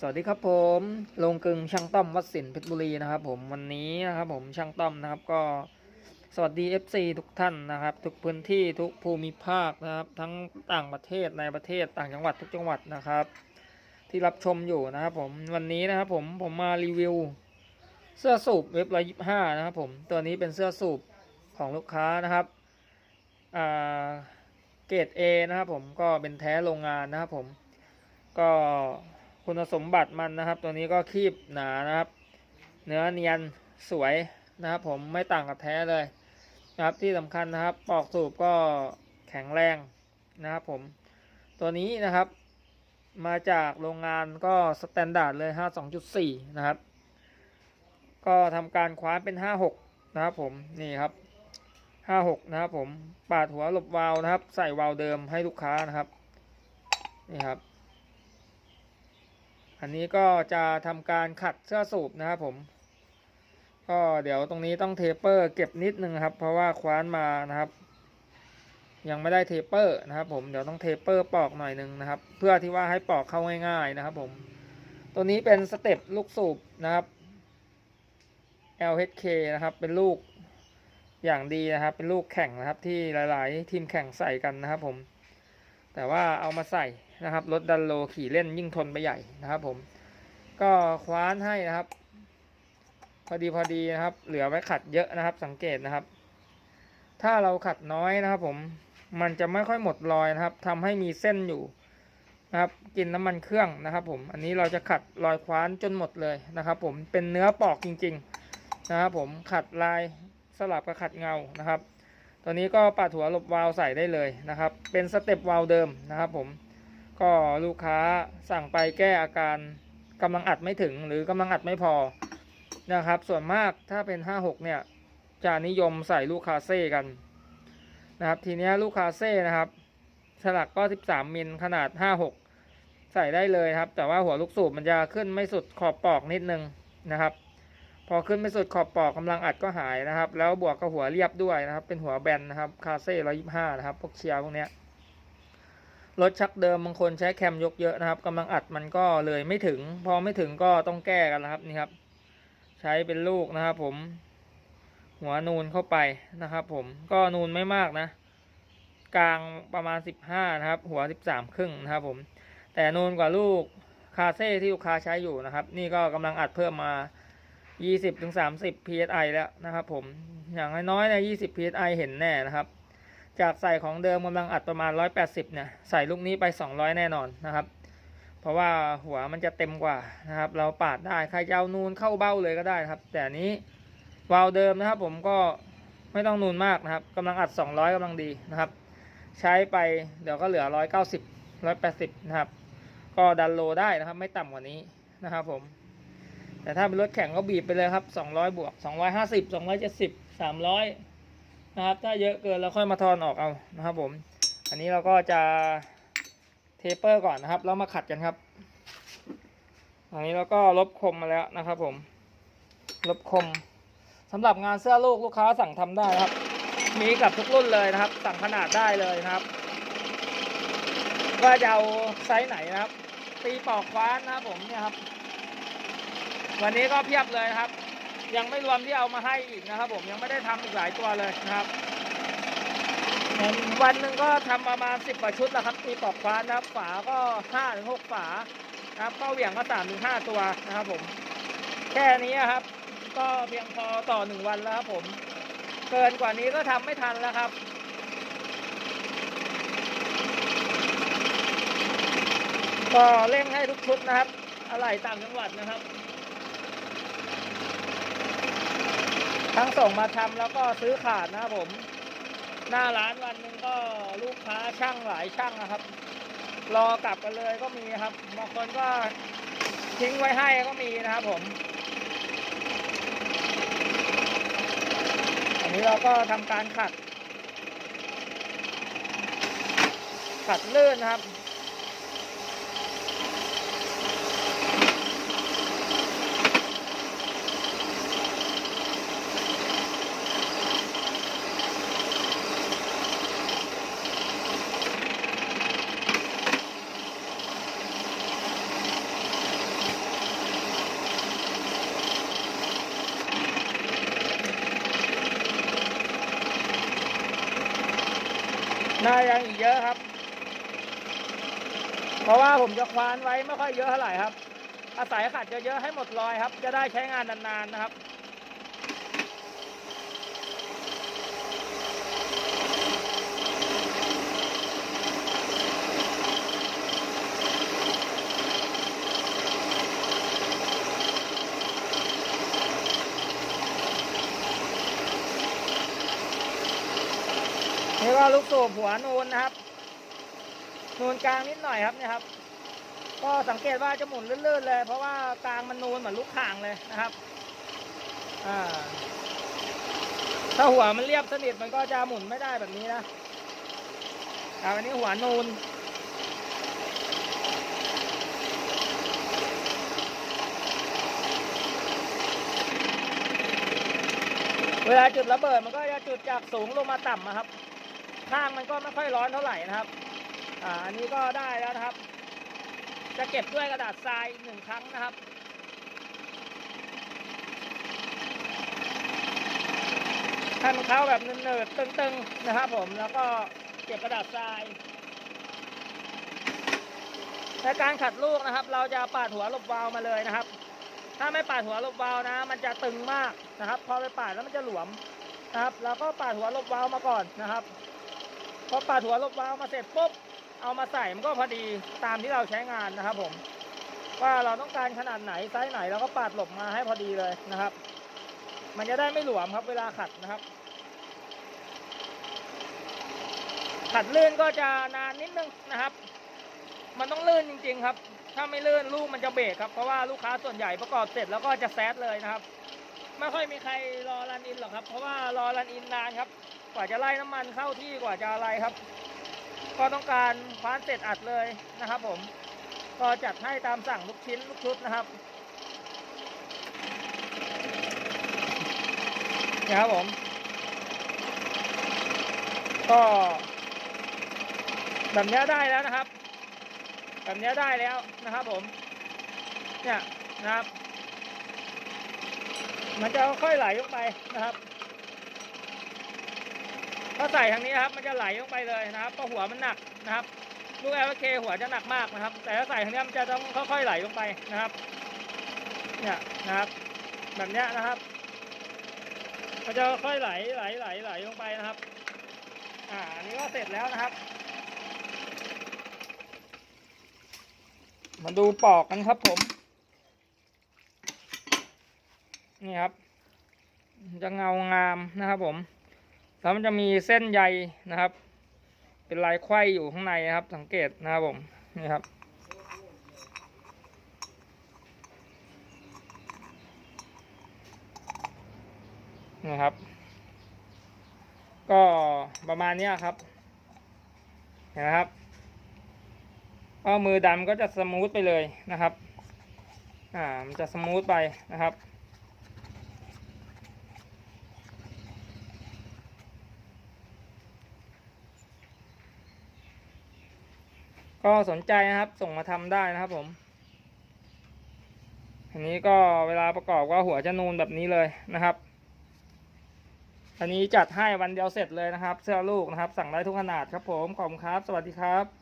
สวัสดีครับผมลงกึงช่างต้อมวัดสินเพชรบุรีนะครับ ผมวันนี้นะครับผมช่างต้อมนะครับก็สวัสดี FC ทุกท่านนะครับ ทุกพื้นที่ทุกภูมิภาคนะครับ ทั้งต่างประเทศในประเทศต่างจังหวัดทุกจังหวัดนะครับ ที่รับชมอยู่นะครับ ผมวันนี้นะครับผมผมมารีวิว เสื้อสูบเว็บร้อยยี่ห้านะครับ ผมตัวนี้เป็นเสื้อสูบของลูกค้านะครับอ่าเกรด A นะครับ ผมก็เป็นแท้โรงงานนะครับ ผมก็ คุณสมบัติมันนะครับ ตัวนี้ก็คีบหนานะครับ เนื้อเนียนสวยนะครับ ผมไม่ต่างกับแท้เลยนะครับที่สำคัญนะครับ ปอกสูบก็แข็งแรงนะครับผมตัวนี้นะครับ มาจากโรงงานก็สแตนดาร์ดเลย 52.4 นะครับ ก็ทำการคว้าเป็น 56 นะครับผมนี่ครับ 56 นะครับผมปาดหัวหลบวาล์วนะครับ ใส่วาล์วเดิมให้ลูกค้านะครับนี่ครับ อันนี้ก็จะทำการขัดเสื้อสูบนะครับผม ก็เดี๋ยวตรงนี้ต้องเทปเปอร์เก็บนิดนึงครับ เพราะว่าคว้านมานะครับ ยังไม่ได้เทปเปอร์นะครับ ผมเดี๋ยวต้องเทปเปอร์ปอกหน่อยนึงนะครับ เพื่อที่ว่าให้ปอกเข้าง่าย ๆนะครับ ผม ตัวนี้เป็นสเต็ปลูกสูบนะครับ LHK นะครับ เป็นลูกอย่างดีนะครับ เป็นลูกแข่งนะครับ ที่หลาย ๆ ทีมแข่งใส่กันนะครับผม แต่ว่าเอามาใส่นะครับรถดันโลขี่เล่นยิ่งทนไปใหญ่นะครับ ผม ก็คว้านให้นะครับ พอดีพอดีนะครับ เหลือไว้ขัดเยอะนะครับ สังเกตนะครับ ถ้าเราขัดน้อยนะครับ ผมมันจะไม่ค่อยหมดรอยนะครับทำให้มีเส้นอยู่นะครับ กินน้ำมันเครื่องนะครับ ผม อันนี้เราจะขัดรอยคว้านจนหมดเลยนะครับ ผมเป็นเนื้อปอกจริง ๆ นะครับ ผมขัดลายสลับกับขัดเงานะครับ ตัวนี้ก็ปาดหัวหลบวาล์วใส่ได้เลยนะครับ เป็นสเต็ปวาล์วเดิมนะครับผม ก็ลูกค้าสั่งไปแก้อาการกำลังอัดไม่ถึงหรือกำลังอัดไม่พอนะครับ ส่วนมากถ้าเป็น 56 เนี่ยจะนิยมใส่ลูกคาเซ่กันนะครับ ทีนี้ลูกคาเซ่นะครับฉลักก็ 13 มิลขนาด 56 ใส่ได้เลยครับ แต่ว่าหัวลูกสูบมันจะขึ้นไม่สุดขอบปอกนิดนึงนะครับ พอขึ้นไม่สุดขอบปอกกำลังอัดก็หายนะครับ แล้วบวกกับหัวเรียบด้วยนะครับ เป็นหัวแบนนะครับ คาเซ่125นะครับ พวกเชียร์พวกเนี้ยรถชักเดิมบางคนใช้แคมยกเยอะนะครับกำลังอัดมันก็เลยไม่ถึง พอไม่ถึงก็ต้องแก้กันนะครับนี่ครับ ใช้เป็นลูกนะครับ ผม หัวนูนเข้าไปนะครับ ผมก็นูนไม่มากนะ กลางประมาณสิบห้านะครับ หัวสิบสามครึ่งนะครับ ผม แต่นูนกว่าลูกคาเซ่ที่ลูกค้าใช้อยู่นะครับ นี่ก็กำลังอัดเพิ่มมา ยี่สิบถึงสามสิบ psi แล้วนะครับผม อย่างน้อยๆเนี่ยยี่สิบ psi เห็นแน่นะครับ จากใส่ของเดิมกำลังอัดประมาณ180เนี่ย ใส่ลูกนี้ไป200แน่นอนนะครับ เพราะว่าหัวมันจะเต็มกว่านะครับ เราปาดได้ ใครจะเอานูนเข้าเบ้าเลยก็ได้ครับ แต่นี้วาล์วเดิมนะครับผมก็ไม่ต้องนูนมากนะครับกำลังอัด 200กำลังดีนะครับ ใช้ไปเดี๋ยวก็เหลือ 190 180 นะครับ ก็ดันโลได้นะครับ ไม่ต่ำกว่านี้นะครับผม แต่ถ้าเป็นรถแข่งก็บีบไปเลยครับ200บวก250 270 300นะครับ ถ้าเยอะเกินเราค่อยมาทอนออกเอานะครับผม อันนี้เราก็จะเทปเปอร์ก่อนนะครับ แล้วมาขัดกันครับ อันนี้เราก็ลบคมมาแล้วนะครับ ผม ลบคมสำหรับงานเสื้อลูกลูกค้าสั่งทำได้ครับ มีกับทุกรุ่นเลยนะครับ สั่งขนาดได้เลยนะครับว่าจะเอาไซส์ไหนนะครับ ตีปอกคว้านนะครับผมเนี่ยครับ วันนี้ก็เพียบเลยนะครับ ยังไม่รวมที่เอามาให้อีกนะครับ ผมยังไม่ได้ทำอีกหลายตัวเลยนะครับ วันหนึ่งก็ทำประมาณสิบกว่าชุดแล้วครับตีปอกฟ้านะครับ ฝาก็ห้าถึงหกฝานะครับเข้าเหวี่ยงก็สามถึงห้าตัวนะครับ ผม แค่นี้ครับ ก็เพียงพอต่อหนึ่งวันแล้วครับ ผม เกินกว่านี้ก็ทำไม่ทันแล้วครับก็เร่งให้ทุกชุดนะครับ อะไรต่างจังหวัดนะครับ ทั้งส่งมาทำแล้วก็ซื้อขาดนะครับผม หน้าร้านวันหนึ่งก็ลูกค้าช่างหลายช่างนะครับ รอกลับกันเลยก็มีครับบางคนก็ทิ้งไว้ให้ก็มีนะครับผม อันนี้เราก็ทำการขัด ขัดลื่นนะครับ น่ายังอีกเยอะครับ เพราะว่าผมจะควานไว้ไม่ค่อยเยอะเท่าไหร่ครับ อาศัยขัดเยอะๆให้หมดรอยครับ จะได้ใช้งานนานๆนะครับ นี่ก็ลูกสูบหัวนูนนะครับ นูนกลางนิดหน่อยครับเนี่ยครับ ก็สังเกตว่าจะหมุนลื่นๆเลย เพราะว่ากลางมันนูนเหมือนลูกข่างเลยนะครับ อ่า ถ้าหัวมันเรียบสนิทมันก็จะหมุนไม่ได้แบบนี้นะแต่อันนี้หัวนูนเวลาจุดระเบิดมันก็จะจุดจากสูงลงมาต่ำนะครับ ข้างมันก็ไม่ค่อยร้อนเท่าไหร่นะครับ อ่าอันนี้ก็ได้แล้วนะครับ จะเก็บด้วยกระดาษทรายหนึ่งครั้งนะครับให้มันเข้าแบบเนิร์ดๆตึงๆนะครับผมแล้วก็เก็บกระดาษทรายในการขัดลูกนะครับ เราจะปาดหัวลบวาล์วมาเลยนะครับ ถ้าไม่ปาดหัวลบวาล์วนะ มันจะตึงมากนะครับ พอไปปาดแล้วมันจะหลวมนะครับ เราก็ปาดหัวลบวาล์วมาก่อนนะครับ พอปาดหัวลบวาล์วมาเสร็จปุ๊บเอามาใส่มันก็พอดีตามที่เราใช้งานนะครับ ผม ว่าเราต้องการขนาดไหนไซส์ไหนเราก็ปาดหลบมาให้พอดีเลยนะครับ มันจะได้ไม่หลวมครับ เวลาขัดนะครับ ขัดลื่นก็จะนานนิดนึงนะครับ มันต้องลื่นจริง ๆ ครับ ถ้าไม่ลื่นลูกมันจะเบรกครับเพราะว่าลูกค้าส่วนใหญ่ประกอบเสร็จแล้วก็จะแซดเลยนะครับ ไม่ค่อยมีใครรอรันอินหรอกครับ เพราะว่ารอรันอินนานครับ กว่าจะไล่น้ำมันเข้าที่กว่าจะอะไรครับ ก็ต้องการคว้านเสร็จอัดเลยนะครับ ผม ก็จัดให้ตามสั่งทุกชิ้นทุกชุดนะครับนี่ครับผม ก็แบบนี้ได้แล้วนะครับแบบนี้ได้แล้วนะครับผม เนี่ยนะครับ มันจะค่อยไหลลงไปนะครับ ถ้าใส่ทางนี้ครับมันจะไหลลงไปเลยนะครับเพราะหัวมันหนักนะครับ ลูกเอลเคหัวจะหนักมากนะครับ แต่ถ้าใส่ทางนี้มันจะต้องค่อยๆไหลลงไปนะครับ เนี่ยนะครับ แบบเนี้ยนะครับ มันจะค่อยไหลไหลไหลไหลลงไปนะครับ อ่าอันนี้ก็เสร็จแล้วนะครับ มาดูปอกกันครับผม นี่ครับ จะเงางามนะครับผม แล้วมันจะมีเส้นใยนะครับ เป็นลายไขว้อยู่ข้างในนะครับ สังเกตนะครับผมนี่ครับนี่ครับ ก็ประมาณนี้ครับ เห็นไหมครับก็มือดำก็จะสมูทไปเลยนะครับ อ่า มันจะสมูทไปนะครับ ก็สนใจนะครับส่งมาทำได้นะครับผม อันนี้ก็เวลาประกอบก็หัวจะนูนแบบนี้เลยนะครับ อันนี้จัดให้วันเดียวเสร็จเลยนะครับ เสื้อลูกนะครับ สั่งได้ทุกขนาดครับผมขอบคุณครับ สวัสดีครับ